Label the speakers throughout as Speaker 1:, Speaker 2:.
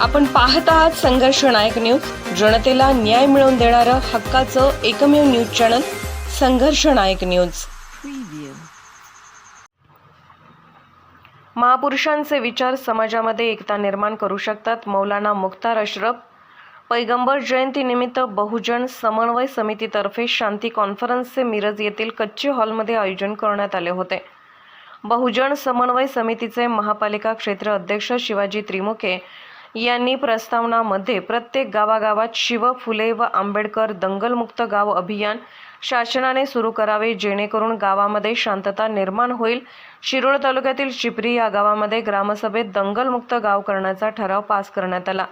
Speaker 1: आपण पाहत आहात संघर्ष नायक न्यूज. जनतेला न्याय मिळवून देणारं हक्काचं एकमेव न्यूज चॅनल संघर्ष नायक न्यूज. महापुरुषांचे विचार समाजामध्ये एकता निर्माण करू शकतात. मौलाना मुख्तार अशरफ पैगंबर जयंतीनिमित्त बहुजन समन्वय समितीतर्फे शांती कॉन्फरन्सचे मिरज येथील कच्ची हॉलमध्ये आयोजन करण्यात आले होते. बहुजन समन्वय समितीचे महापालिका क्षेत्र अध्यक्ष शिवाजी त्रिमुखे यांनी प्रस्तावनामध्ये प्रत्येक गावागावात शिव फुले व आंबेडकर दंगलमुक्त गाव अभियान शासनाने सुरू करावे जेणेकरून गावामध्ये शांतता निर्माण होईल. शिरोळ तालुक्यातील चिपरी या गावामध्ये ग्रामसभेत दंगलमुक्त गाव करण्याचा ठराव पास करण्यात आला.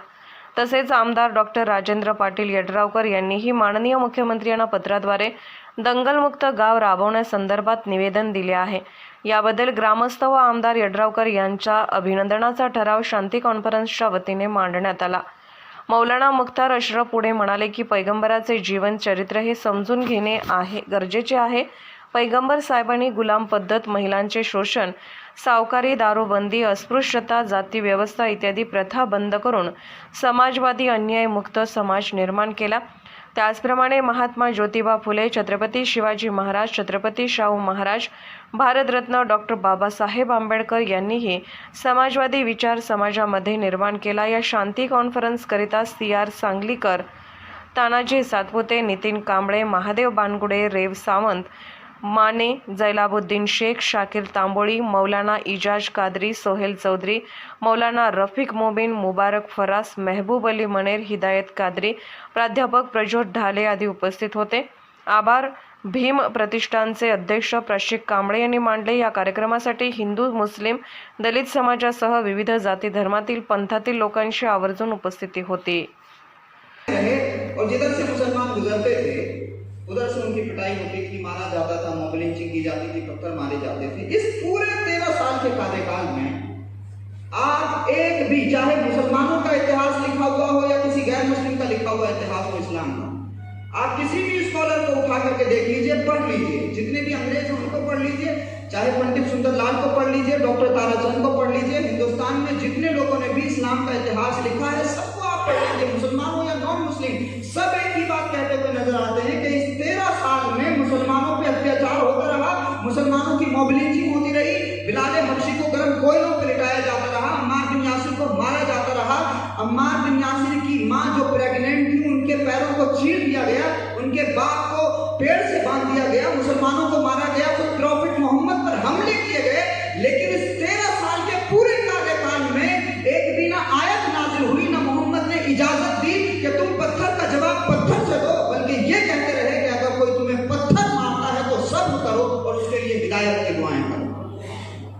Speaker 1: तसेच आमदार डॉक्टर राजेंद्र पाटील यड्रावकर यांनीही माननीय मुख्यमंत्र्यांना पत्राद्वारे दंगलमुक्त गाव राबवण्यासंदर्भात निवेदन दिले आहे. याबद्दल ग्रामस्थ व आमदार यड्रावकर यांच्या अभिनंदनाचा ठराव शांती कॉन्फरन्सच्या वतीने मांडण्यात आला. मौलाना मुख्तार अशरफ पुढे म्हणाले की पैगंबराचे जीवन चरित्र हे समजून घेणे आहे गरजेचे आहे. पैगंबर साहेबांनी गुलाम पद्धत महिलांचे शोषण सावकारी दारूबंदी अस्पृश्यता जाती व्यवस्था इत्यादी प्रथा बंद करून समाजवादी अन्यायमुक्त समाज निर्माण केला. त्याचप्रमाणे महात्मा ज्योतिबा फुले छत्रपती शिवाजी महाराज छत्रपती शाहू महाराज भारतरत्न डॉक्टर बाबासाहेब आंबेडकर यांनीही समाजवादी विचार समाजामध्ये निर्माण केला. या शांती कॉन्फरन्सकरिता सी आर सांगलीकर तानाजी सातपुते नितीन कांबळे महादेव बानगुडे रेव सावंत माने जैलाबुद्दीन शेख शाकिर तांबोळी मौलाना इजाज कादरी सोहेल चौधरी मौलाना रफिक मोबिन मुबारक फरास मेहबूब अली मनेर हिदायत कादरी प्राध्यापक प्रज्योत ढाले आदी उपस्थित होते. आभार. भीम प्रतिष्ठानचे अध्यक्ष प्रशिक कांबळे यांनी मांडले. या कार्यक्रमासाठी हिंदू मुस्लिम दलित समाजासह विविध जाती धर्मातील पंथातील लोकांशी आवर्जून उपस्थिती होती.
Speaker 2: उधर से उनकी पिटाई होती थी, मारा जाता था मॉब लिंचिंग की जाती थी, पत्थर मारे जाते थे। इस पूरे तेरह साल के कार्यकाल में आज एक भी, चाहे मुसलमानों का इतिहास लिखा हुआ हो या किसी गैर मुस्लिम का लिखा हुआ इतिहास हो इस्लाम का, आप किसी भी स्कॉलर को उठा करके देख लीजिए, पढ़ लीजिए। जितने भी अंग्रेज़ हैं, उनको पढ़ लीजिए। चाहे पंडित सुंदरलाल को पढ़ लीजिए, डॉक्टर ताराचंद को पढ़ लीजिए। हिंदुस्तान में जितने लोगों ने भी इस्लाम का इतिहास लिखा है, सबको आप पढ़ लीजिए मुसलमान हो या नॉन मुस्लिम सब की होती रही। बिलाल हबशी को गर्म कोयलों पर लिटाया जाता रहा। अम्मार बिन यासिर को मारा जाता रहा। अम्मार बिन यासिर की माँ जो प्रेग्नेंट थी, उनके पैरों को चीर दिया गया। उनके बाप को पेड़ से बाँध दिया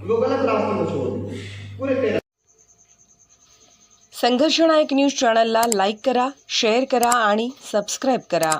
Speaker 2: संघर्षणा एक गलत रास्ते
Speaker 1: संघर्ष नायक न्यूज चॅनलला लाईक करा शेअर करा आणि सबस्क्राईब करा.